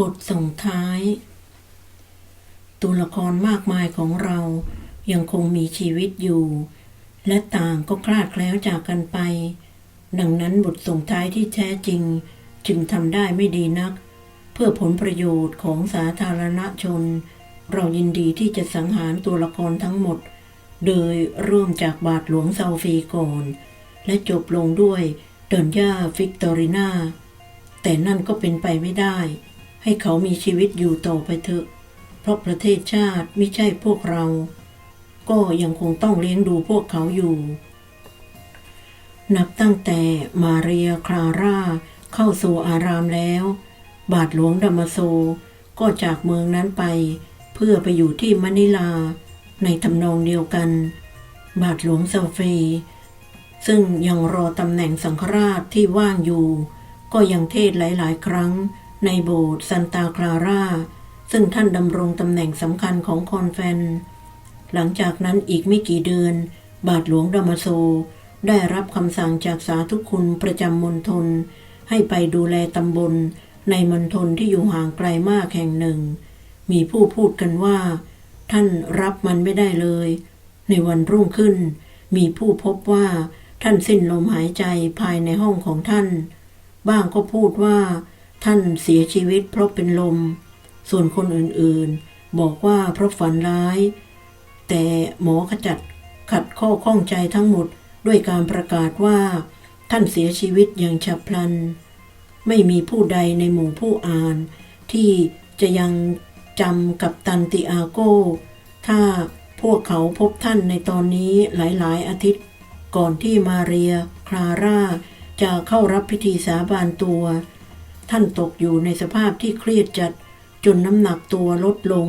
บทส่งท้าย ตัวละครมากมายของเรายังคงมีชีวิตอยู่ และต่างก็คลาดแคล้วจากกันไป ดังนั้นบทส่งท้ายที่แท้จริง จึงทำได้ไม่ดีนัก เพื่อผลประโยชน์ของสาธารณชน เรายินดีที่จะสังหารตัวละครทั้งหมด โดยเริ่มจากบาทหลวงเซาฟีก่อน และจบลงด้วยเดินย่าฟิกตอรินาแต่นั่นก็เป็นไปไม่ได้ ให้เขามีชีวิตอยู่ต่อไปเถอะ เพราะประเทศชาติไม่ใช่พวกเรา ก็ยังคงต้องเลี้ยงดูพวกเขาอยู่ นับตั้งแต่มาเรียคลาร่าเข้าสู่อารามแล้ว บาทหลวงดามาโซก็จากเมืองนั้นไป เพื่อไปอยู่ที่มะนิลา ในทำนองเดียวกัน บาทหลวงซาเฟยซึ่งยังรอตำแหน่งสังฆราชที่ว่างอยู่ ก็ยังเทศหลาย ๆ ครั้ง ในโบสถ์ซันตาคลาร่าซึ่งท่านดำรงตำแหน่งสำคัญของคอนแฟน หลังจากนั้นอีกไม่กี่เดือน บาทหลวงดามาโซ ได้รับคำสั่งจากสาธุคุณประจำมณฑลให้ไปดูแลตำบล ในมณฑลที่อยู่ห่างไกลมากแห่งหนึ่ง มีผู้พูดกันว่า ท่านรับมันไม่ได้เลย ในวันรุ่งขึ้น มีผู้พบว่าท่านสิ้นลมหายใจภายในห้องของท่าน บ้างก็พูดว่า ท่านเสียชีวิตเพราะเป็นลม ส่วนคนอื่นๆ บอกว่าเพราะฝันร้าย แต่หมอขจัดขัดข้อข้องใจทั้งหมดด้วยการประกาศว่า ท่านเสียชีวิตอย่างฉับพลัน ไม่มีผู้ใดในหมู่ผู้อ่าน ที่จะยังจำกับตันติอาโก้ ถ้าพวกเขาพบท่านในตอนนี้หลายๆ อาทิตย์ ก่อนที่มาเรียคลาร่าจะเข้ารับพิธีสาบานตัว ท่านตกอยู่ในสภาพที่เครียดจัด จนน้ำหนักตัวลดลง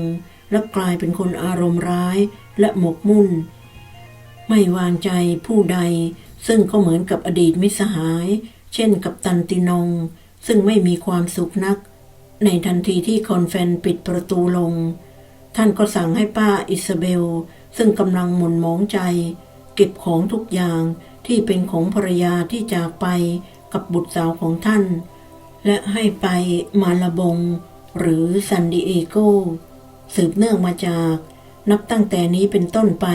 และกลายเป็นคนอารมณ์ร้ายและหมกมุ่น ไม่วางใจผู้ใด ซึ่งก็เหมือนกับอดีตมิสหาย เช่นกับตันตินง ซึ่งไม่มีความสุขนัก ในทันทีที่คอนแฟนปิดประตูลง ท่านก็สั่งให้ป้าอิซาเบล ซึ่งกำลังหม่นหมองใจ เก็บของทุกอย่างที่เป็นของภรรยาที่จากไปกับบุตรสาวของท่าน และให้ไปมาลาบง หรือซันดิเอโก สืบเนื่องมาจาก นับตั้งแต่นี้เป็นต้นไป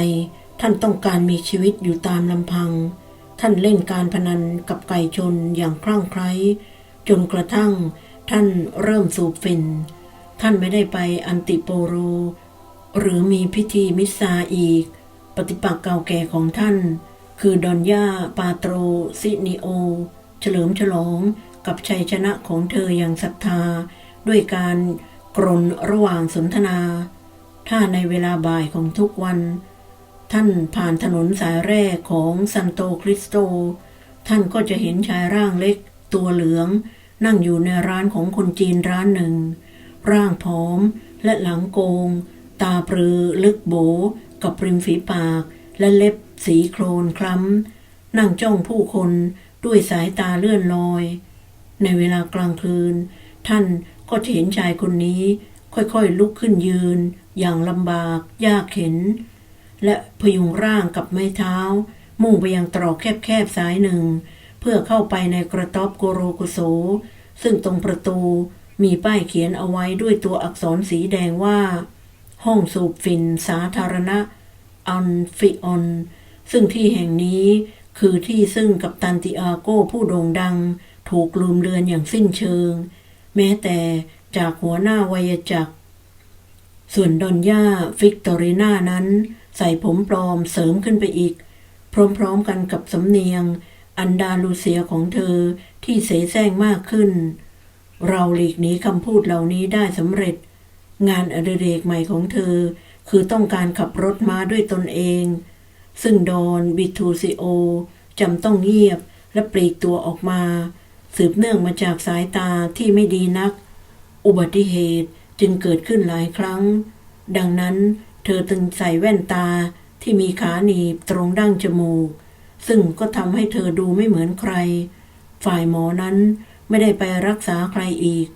ท่านต้องการมีชีวิตอยู่ตามลำพัง ท่านเล่นการพนันกับไก่ชนอย่างคลั่งไคล้จนกระทั่งท่านเริ่มสูบฝิ่นท่านไม่ได้ไปอันติโปโร หรือมีพิธีมิสซาอีก ปฏิปักษ์เก่าแก่ของท่าน คือดอนย่าปาโตรซินิโอ เฉลิมฉลอง กับชัยชนะของเธออย่างศรัทธา ด้วยการกรนระหว่างสนทนา ถ้าในเวลาบ่ายของทุกวัน ท่านผ่านถนนสายแรกของซันโตคริสโต ท่านก็จะเห็นชายร่างเล็กตัวเหลือง นั่งอยู่ในร้านของคนจีนร้านหนึ่ง ร่างผอมและหลังโกง ตาปรือลึกโบ กับริมฝีปาก และเล็บสีโครนคล้ำนั่งจ้องผู้คนด้วยสายตาเลื่อนลอย ในเวลากลางคืน ท่านก็เห็นชายคนนี้ค่อยๆลุกขึ้นยืน อย่างลำบากยากเข็น และพยุงร่างกับไม้เท้า มุ่งไปยังตรอกแคบๆสายหนึ่ง เพื่อเข้าไปในกระต๊อบโกโรกุโสซึ่งตรงประตูมีป้ายเขียนเอาไว้ด้วยตัวอักษรสีแดงว่า ห้องสูบฝิ่นสาธารณะอันฟิออนซึ่งที่แห่งนี้คือที่ซึ่งกับตันติอาโกผู้โด่งดัง ถูกลืมเลือนอย่างสิ้นเชิง แม้แต่จากหัวหน้าวัยจักร ส่วนดอนย่าฟิกตอริน่านั้น ใส่ผมปลอมเสริมขึ้นไปอีก พร้อมๆกันกับสำเนียง อันดาลูเซียของเธอที่เสแสร้งมากขึ้น เราหลีกหนีคำพูดเหล่านี้ได้สำเร็จ งานอดิเรกใหม่ของเธอ คือต้องการขับรถม้าด้วยตนเอง ซึ่งดอนบิทูซิโอจำต้องเงียบและปลีกตัวออกมา สืบเนื่องมาจากสายตาที่ไม่ดีนัก อุบัติเหตุจึงเกิดขึ้นหลายครั้ง ดังนั้นเธอตึงใส่แว่นตาที่มีขาหนีบตรงดั้งจมูก ซึ่งก็ทำให้เธอดูไม่เหมือนใคร ฝ่ายหมอนั้นไม่ได้ไปรักษาใครอีก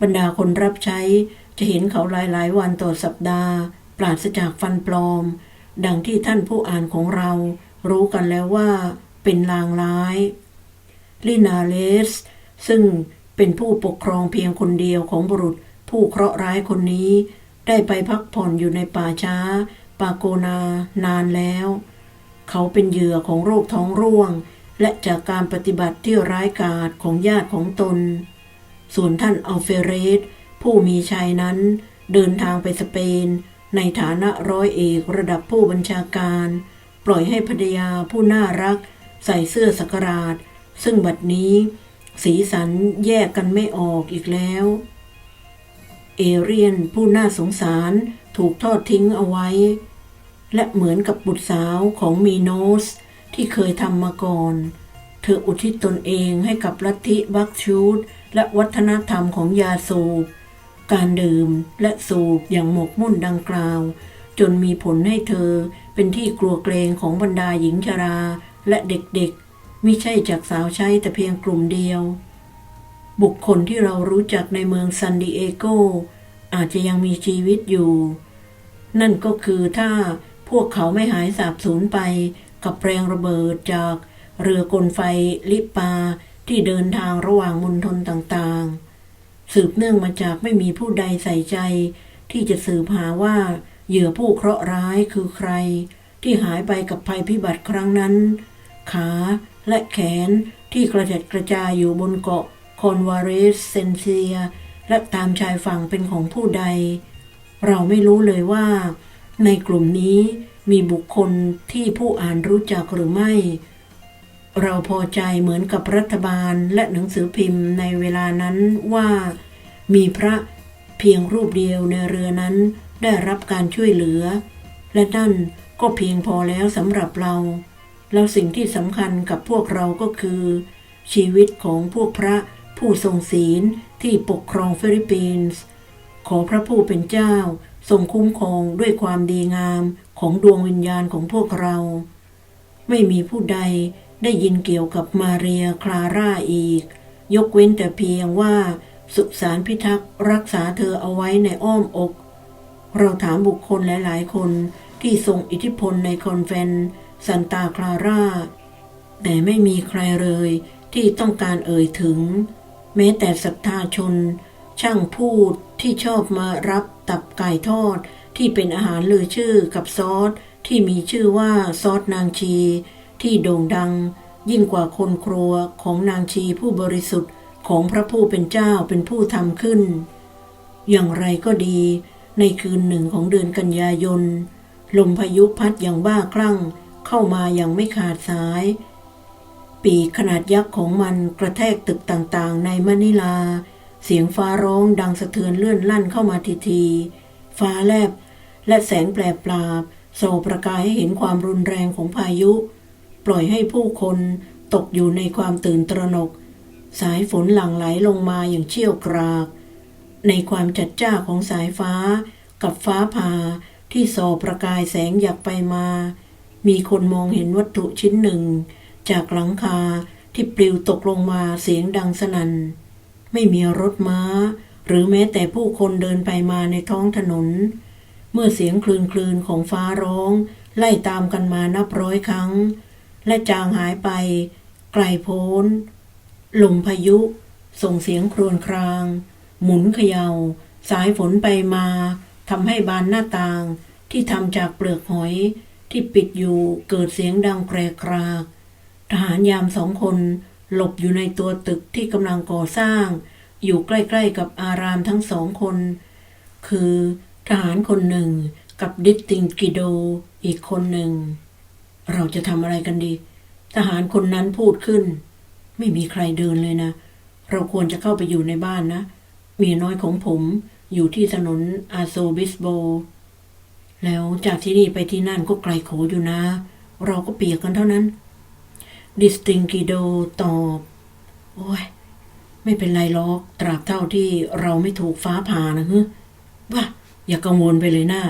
บรรดาคนรับใช้จะเห็นเขาหลายๆ วันต่อสัปดาห์ ปราศจากฟันปลอม ดังที่ท่านผู้อ่านของเรารู้กันแล้วว่าเป็นลางร้าย ลินาเลส ซึ่งเป็นผู้ปกครองเพียงคนเดียวของบุรุษผู้เคราะห์ร้ายคนนี้ ได้ไปพักผ่อนอยู่ในป่าช้า ปาโกนานานแล้ว เขาเป็นเหยื่อของโรคท้องร่วง และจากการปฏิบัติที่ร้ายกาจของญาติของตน ส่วนท่านอัลเฟเรส ผู้มีชัยนั้น เดินทางไปสเปน ในฐานะร้อยเอกระดับผู้บัญชาการ ปล่อยให้ภรรยาผู้น่ารัก ใส่เสื้อสกราช ซึ่งบัดนี้ สีสันแยกกันไม่ออกอีกแล้ว เอเรียนผู้น่าสงสารถูกทอดทิ้งเอาไว้ และเหมือนกับบุตรสาวของมีโนสที่เคยทำมาก่อน เธออุทิศตนเองให้กับลัทธิบักชูดและวัฒนธรรมของยาสูบ การดื่มและสูบอย่างหมกมุ่นดังกล่าว จนมีผลให้เธอเป็นที่กลัวเกรงของบรรดาหญิงชราและเด็กๆ มิใช่จากสาวใช้แต่เพียงกลุ่มเดียว บุคคลที่เรารู้จักในเมืองซันดิเอโกอาจจะยังมีชีวิตอยู่ นั่นก็คือถ้าพวกเขาไม่หายสาบสูญไปกับแรงระเบิดจากเรือกลไฟลิปปาที่เดินทางระหว่างมณฑลต่างๆ สืบเนื่องมาจากไม่มีผู้ใดใส่ใจ ที่จะสืบหาว่าเหยื่อผู้เคราะห์ร้ายคือใคร ที่หายไปกับภัยพิบัติครั้งนั้น ขา และแขนที่กระจัดกระจายอยู่บนเกาะคอนวาเรสเซนเซีย และตามชายฝั่งเป็นของผู้ใด เราไม่รู้เลยว่า ในกลุ่มนี้มีบุคคลที่ผู้อ่านรู้จักหรือไม่ เราพอใจเหมือนกับรัฐบาลและหนังสือพิมพ์ในเวลานั้นว่า มีพระเพียงรูปเดียวในเรือนั้นได้รับการช่วยเหลือ และนั่นก็เพียงพอแล้วสำหรับเรา แล้วสิ่งที่สำคัญกับพวกเราก็คือ ชีวิตของพวกพระผู้ทรงศีลที่ปกครองฟิลิปปินส์ ขอพระผู้เป็นเจ้า ทรงคุ้มครองด้วยความดีงามของดวงวิญญาณของพวกเรา ไม่มีผู้ใดได้ยินเกี่ยวกับมาเรียคลาร่าอีก ยกเว้นแต่เพียงว่า สุสานพิทักษ์รักษาเธอเอาไว้ในอ้อมอก เราถามบุคคลหลาย ๆ คนที่ทรงอิทธิพลในคอนเวนต์ ซันตาคลาร่า แต่ไม่มีใครเลยที่ต้องการเอ่ยถึง แม้แต่ศรัทธาชน ช่างพูดที่ชอบมารับตับไก่ทอดที่เป็นอาหารลือชื่อกับซอสที่มีชื่อว่าซอสนางชี ที่โด่งดัง ยิ่งกว่าคนครัวของนางชีผู้บริสุทธิ์ของพระผู้เป็นเจ้าเป็นผู้ทำขึ้น อย่างไรก็ดี ในคืนหนึ่งของเดือนกันยายน ลมพายุพัดอย่างบ้าคลั่ง เข้ามาอย่างไม่ขาดสาย ปีขนาดยักษ์ของมันกระแทกตึกต่างๆ ในมะนิลา เสียงฟ้าร้องดังสะเทือนเลื่อนลั่นเข้ามาทีทีๆฟ้าแลบ และแสงแปลปราบโสประกายให้เห็นความรุนแรงของพายุ ปล่อยให้ผู้คนตกอยู่ในความตื่นตระหนก สายฝนหลั่งไหลลงมาอย่างเชี่ยวกราก ในความจัดจ้าของสายฟ้า กับฟ้าผ่าที่ส่อประกายแสงอยากไปมา มีคนมองเห็นวัตถุชิ้นหนึ่ง จากหลังคาที่ปลิวตกลงมาเสียงดังสนัน่น ไม่มีรถม้า หรือแม้แต่ผู้คนเดินไปมาในท้องถนน เมื่อเสียงคลืนคลืนของฟ้าร้อง ไล่ตามกันมานับร้อยครั้ง และจางหายไป ไกลโพ้น ลมพายุ ส่งเสียงครวญคราง หมุนเขยา่า สายฝนไปมาทำให้บานหน้าต่างที่ทำจากเปลือกหอย ที่ปิดอยู่เกิดเสียงดังแกรกรากทหารยามสองคนหลบอยู่ในตัวตึกที่กำลังก่อสร้าง อยู่ใกล้ๆกับอารามทั้งสองคน คือทหารคนหนึ่งกับดิสติงกิโดอีกคนหนึ่ง เราจะทำอะไรกันดี ทหารคนนั้นพูดขึ้น ไม่มีใครเดินเลยนะ เราควรจะเข้าไปอยู่ในบ้านนะ เมียน้อยของผมอยู่ที่ถนนอาโซบิสโบ แล้วจากที่นี่ไปที่นั่นก็ไกลโขอยู่นะ เราก็เปียกกันเท่านั้น ดิสติงกิโดตอบ โอ้ย ไม่เป็นไรหรอก ตราบเท่าที่เราไม่ถูกฟ้าผ่านะฮึว่าอย่ากังวลไปเลยนะ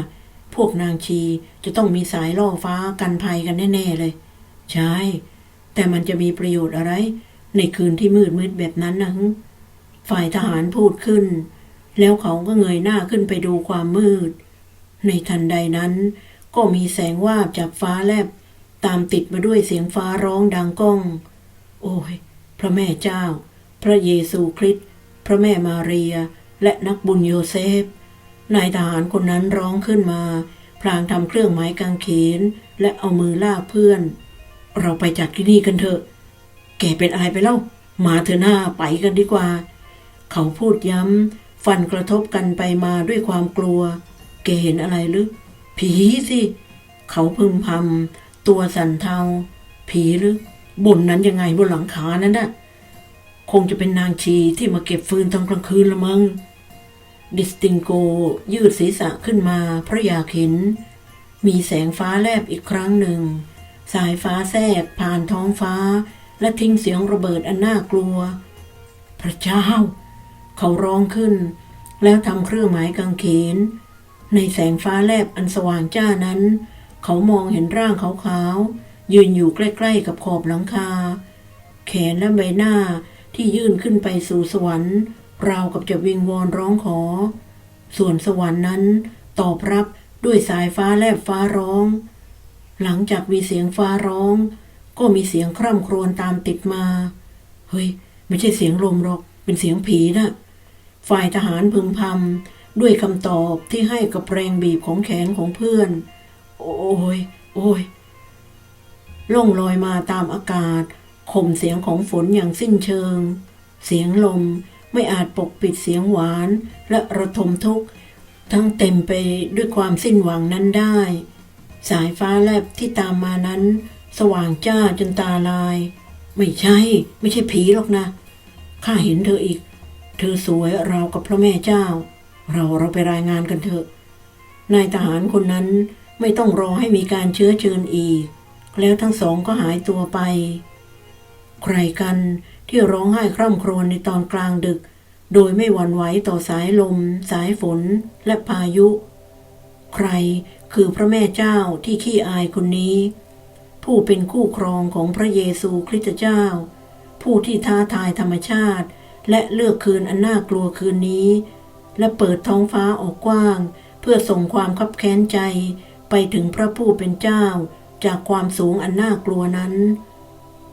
พวกนางชีจะต้องมีสายล่อฟ้ากันภัยกันแน่ ๆ เลย ใช่ แต่มันจะมีประโยชน์อะไร ในคืนที่มืดมืดแบบนั้นนะฮึฝ่ายทหารพูดขึ้น แล้วเขาก็เงยหน้าขึ้นไปดูความมืด ในทันใดนั้น ก็มีแสงวาบจากฟ้าแลบ ตามติดมาด้วยเสียงฟ้าร้องดังก้อง โอ้ย พระแม่เจ้า พระเยซูคริสต์พระแม่มาเรีย และนักบุญโยเซฟ นายทหารคนนั้นร้องขึ้นมา พลางทำเครื่องหมายกางเขน และเอามือลากเพื่อน เราไปจากที่นี่กันเถอะ แกเป็นอะไรไปเล่า มาเถอะหน้าไปกันดีกว่า เขาพูดย้ำ ฟันกระทบกันไปมาด้วยความกลัว แกเห็นอะไรหรือ ผีสิ เขาพึมพำตัวสันเทา ผีหรือ บนนั้นยังไงบนหลังคานั้นน่ะ คงจะเป็นนางชีที่มาเก็บฟืนตอนกลางคืนละมั้งดิสติงโกยืดศีรษะขึ้นมาพระยาเห็น มีแสงฟ้าแลบอีกครั้งหนึ่ง สายฟ้าแทรกผ่านท้องฟ้า และทิ้งเสียงระเบิดอันน่ากลัว พระเจ้า เขาร้องขึ้น แล้วทำเครื่องหมายกางเขน ในแสงฟ้าแลบอันสว่างจ้านั้น เขามองเห็นร่างขาวๆยืนอยู่ใกล้ๆกับขอบหลังคา แขนและใบหน้าที่ยื่นขึ้นไปสู่สวรรค์ ราวกับจะวิงวอนร้องขอ ส่วนสวรรค์นั้น ตอบรับด้วยสายฟ้าแลบฟ้าร้อง หลังจากมีเสียงฟ้าร้อง ก็มีเสียงคร่ำครวญตามติดมา เฮ้ย ไม่ใช่เสียงลมหรอก เป็นเสียงผีนะฝ่ายทหารพึมพำ ด้วยคำตอบที่ให้กับแรงบีบของแขนของเพื่อน โอ้ย โอ้ยล่องลอยมาตามอากาศข่มเสียงของฝนอย่างสิ้นเชิง เสียงลมไม่อาจปกปิดเสียงหวาน และระทมทุกข์ ทั้งเต็มไปด้วยความสิ้นหวังนั้นได้ สายฟ้าแลบที่ตามมานั้น สว่างจ้าจนตาลาย ไม่ใช่ ไม่ใช่ผีหรอกนะ ข้าเห็นเธออีก เธอสวยราวกับพระแม่เจ้า เราเราไปรายงานกันเถอะ นายทหารคนนั้นไม่ต้องรอให้มีการเชื้อเชิญอีก แล้วทั้งสองก็หายตัวไป ใครกันที่ร้องไห้คร่ำครวญในตอนกลางดึก โดยไม่หวั่นไหวต่อสายลม สายฝนและพายุ ใครคือพระแม่เจ้าที่ขี้อายคนนี้ ผู้เป็นคู่ครองของพระเยซูคริสต์เจ้า ผู้ที่ท้าทายธรรมชาติ และเลือกคืนอันน่ากลัวคืนนี้ และเปิดท้องฟ้าออกกว้าง เพื่อส่งความคับแค้นใจไปถึงพระผู้เป็นเจ้าจากความสูงอันน่ากลัวนั้น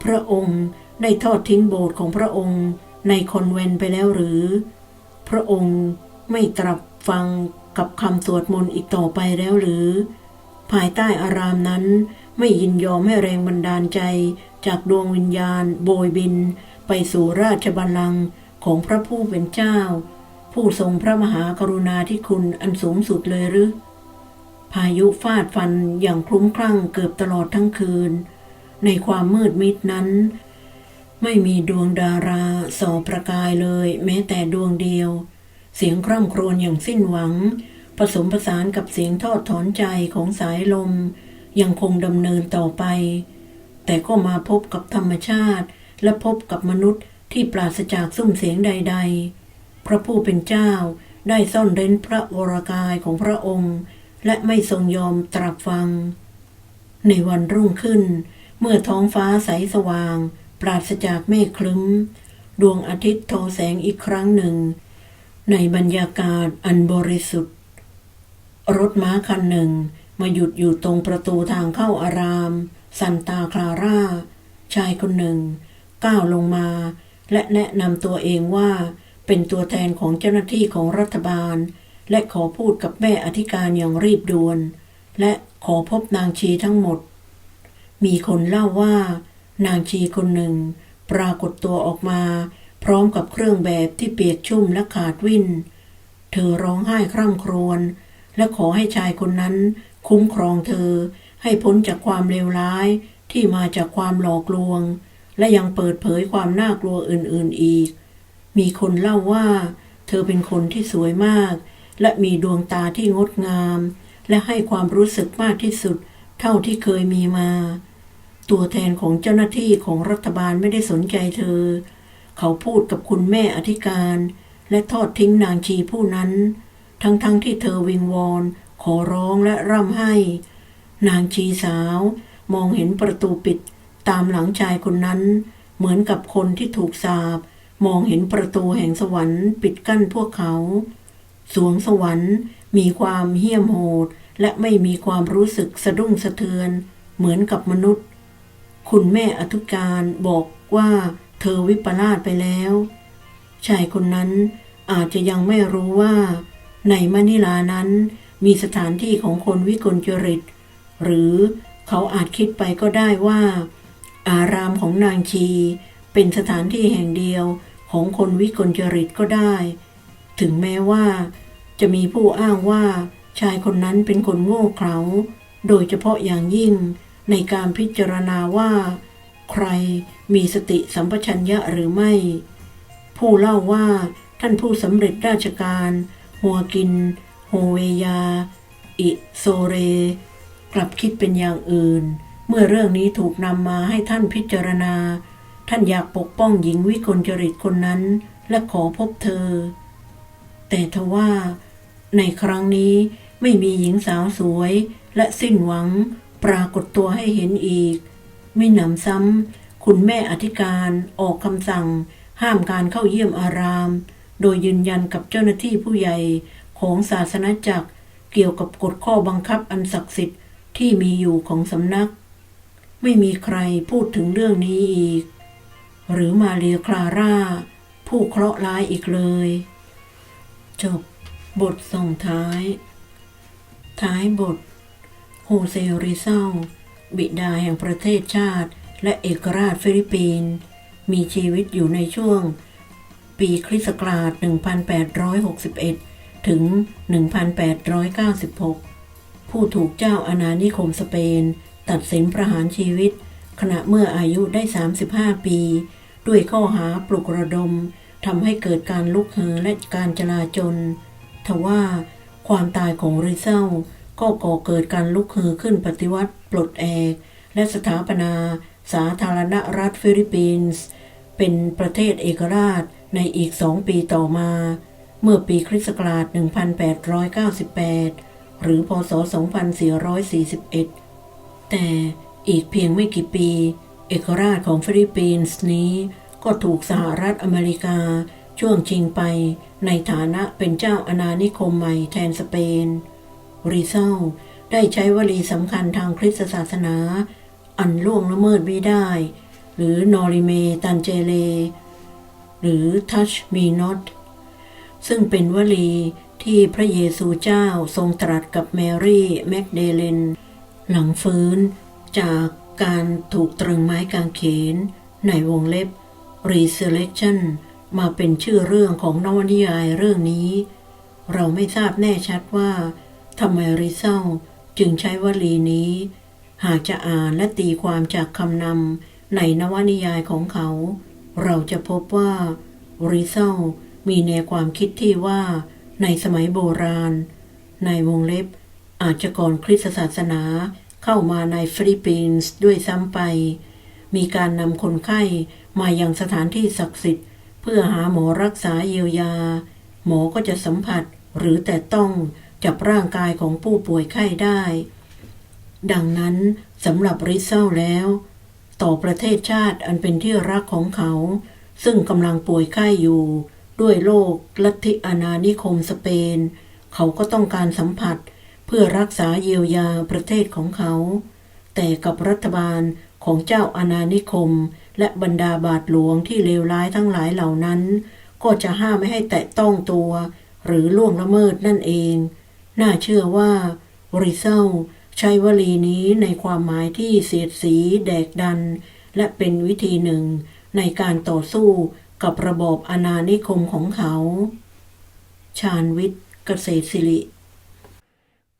พระองค์ได้ทอดทิ้งโบสถ์ของพระองค์ในคอนเวนไปแล้วหรือ พระองค์ไม่ตรับฟังกับคำสวดมนต์อีกต่อไปแล้วหรือ ภายใต้อารามนั้นไม่ยินยอมให้แรงบันดาลใจจากดวงวิญญาณโบยบิน ไปสู่ราชบัลลังก์ของพระผู้เป็นเจ้า ผู้ทรงพระมหากรุณาธิคุณอันสูงสุดเลยหรือ พายุฟาดฟันอย่างคลุ้มคลั่งเกือบตลอดทั้งคืน ในความมืดมิดนั้น ไม่มีดวงดาราส่อประกายเลย แม้แต่ดวงเดียว เสียงคร่ำครวญอย่างสิ้นหวัง ผสมผสานกับเสียงทอดถอนใจของสายลม ยังคงดำเนินต่อไป แต่ก็มาพบกับธรรมชาติและพบกับมนุษย์ที่ปราศจากซุ้มเสียงใด ๆ พระผู้เป็นเจ้าได้ซ่อนเร้นพระวรากายของพระองค์ และไม่ทรงยอมตรับฟัง ในวันรุ่งขึ้น เมื่อท้องฟ้าใสสว่าง ปราศจากเมฆคลึ้ม ดวงอาทิตย์ทอแสงอีกครั้งหนึ่ง ในบรรยากาศอันบริสุทธิ์ รถม้าคันหนึ่งมาหยุดอยู่ตรงประตูทางเข้าอารามซันตาคลาร่า ชายคนหนึ่ง ก้าวลงมา และแนะนำตัวเองว่า เป็นตัวแทนของเจ้าหน้าที่ของรัฐบาล และขอพูดกับแม่อธิการอย่างรีบด่วน และขอพบนางชีทั้งหมด มีคนเล่าว่า นางชีคนหนึ่ง ปรากฏตัวออกมา พร้อมกับเครื่องแบบที่เปียกชุ่มและขาดวิ่น เธอร้องไห้คร่ำครวญและขอให้ชายคนนั้น คุ้มครองเธอให้พ้นจากความเลวร้ายที่มาจากความหลอกลวง และยังเปิดเผยความน่ากลัวอื่นๆอีก มีคนเล่าว่า เธอเป็นคนที่สวยมาก และมีดวงตาที่งดงาม และให้ความรู้สึกมากที่สุด เท่าที่เคยมีมา ตัวแทนของเจ้าหน้าที่ของรัฐบาลไม่ได้สนใจเธอ เขาพูดกับคุณแม่อธิการ และทอดทิ้งนางชีผู้นั้น ทั้งๆทที่เธอวิงวอน ขอร้องและร่ำไห้ นางชีสาว มองเห็นประตูปิด ตามหลังชายคนนั้น เหมือนกับคนที่ถูกสาป มองเห็นประตูแห่งสวรรค์ปิดกั้นพวกเขา สวงสวรรค์มีความเหี้ยมโหด และไม่มีความรู้สึกสะดุ้งสะเทือน เหมือนกับมนุษย์ คุณแม่อธิการบอกว่าเธอวิปลาสไปแล้ว ชายคนนั้นอาจจะยังไม่รู้ว่า ในมะนิลานั้นมีสถานที่ของคนวิกลจริต หรือเขาอาจคิดไปก็ได้ว่า อารามของนางชีเป็นสถานที่แห่งเดียว ของคนวิกลจริตก็ได้ ถึงแม้ว่า จะมีผู้อ้างว่าชายคนนั้นเป็นคนโง่เขลาโดยเฉพาะอย่างยิ่งในการพิจารณาว่า ใครมีสติสัมปชัญญะหรือไม่ ผู้เล่าว่าท่านผู้สำเร็จราชการ หัวกิน โฮเวยา อิโซเร กลับคิดเป็นอย่างอื่น เมื่อเรื่องนี้ถูกนำมาให้ท่านพิจารณา ท่านอยากปกป้องหญิงวิกลจริตคนนั้น และขอพบเธอ แต่ทว่า ในครั้งนี้ไม่มีหญิงสาวสวย และสิ้นหวัง ปรากฏตัวให้เห็นอีก ไม่หนำซ้ำคุณแม่อธิการออกคำสั่ง ห้ามการเข้าเยี่ยมอาราม โดยยืนยันกับเจ้าหน้าที่ผู้ใหญ่ของศาสนาจักรเกี่ยวกับกฎข้อบังคับอันศักดิ์สิทธิ์ที่มีอยู่ของสำนัก ไม่มีใครพูดถึงเรื่องนี้อีก หรือมาเรียคลาร่า ผู้เคราะห์ร้ายอีกเลย จบบทส่งท้าย ท้ายบทโฮเซริเซลบิดาแห่งประเทศชาติ และเอกราชฟิลิปปินส์มีชีวิตอยู่ในช่วง ปีคริสต์ศักราช 1861 ถึง 1896 ผู้ถูกเจ้าอาณานิคมสเปน ตัดสินประหารชีวิต ขณะเมื่ออายุได้ 35 ปี ด้วยข้อหาปลุกระดมทำให้เกิดการลุกเหือและการจลาจลทว่าความตายของริเซลก็ก่อเกิดการลุกฮือขึ้นปฏิวัติปลดแอกและสถาปนาสาธารณรัฐฟิลิปปินส์ เป็นประเทศเอกราชในอีกสองปีต่อมา เมื่อปีคริสต์ศักราช 1898 หรือพศ 2441 แต่ อีกเพียงไม่กี่ปี เอกราชของฟิลิปปินส์นี้ ก็ถูกสหรัฐอเมริกาช่วงชิงไปในฐานะเป็นเจ้าอาณานิคมใหม่แทนสเปน ริเซลได้ใช้วลีสำคัญทางคริสตศาสนา อันล่วงละเมิดไม่ได้ หรือนอริเมตันเจเล หรือ touch me not ซึ่งเป็นวลีที่พระเยซูเจ้าทรงตรัสกับแมรี่แมกเดเลน หลังฟื้น จากการถูกตรึงไม้กางเขน ในวงเล็บ resurrection มาเป็นชื่อเรื่องของนวนิยายเรื่องนี้ เราไม่ทราบแน่ชัดว่าทำไมริเซลจึงใช้วลีนี้ หากจะอ่านและตีความจากคำนำในนวนิยายของเขา เราจะพบว่าริเซลมีแนวความคิดที่ว่าในสมัยโบราณ ในวงเล็บอาจจะก่อนคริสตศาสนา เข้ามาในฟิลิปปินส์ด้วยซ้ำไป มีการนำคนไข้มายังสถานที่ศักดิ์สิทธิ์ เพื่อหาหมอรักษาเยียวยา หมอก็จะสัมผัสหรือแต่ต้องจับร่างกายของผู้ป่วยไข้ได้ ดังนั้นสำหรับริเซลแล้ว ต่อประเทศชาติอันเป็นที่รักของเขา ซึ่งกำลังป่วยไข้อยู่ ด้วยโรคลัทธิอาณานิคมสเปน เขาก็ต้องการสัมผัส เพื่อรักษาเยียวยาประเทศของเขา แต่กับรัฐบาลของเจ้าอาณานิคม และบรรดาบาทหลวงที่เลวร้ายทั้งหลายเหล่านั้น ก็จะห้ามไม่ให้แตะต้องตัว หรือล่วงละเมิดนั่นเอง น่าเชื่อว่าริเซลใช้วลีนี้ในความหมายที่เสียดสี แดกดัน และเป็นวิธีหนึ่ง ในการต่อสู้กับระบบอาณานิคมของเขา ชาญวิทย์ เกษตรศิริ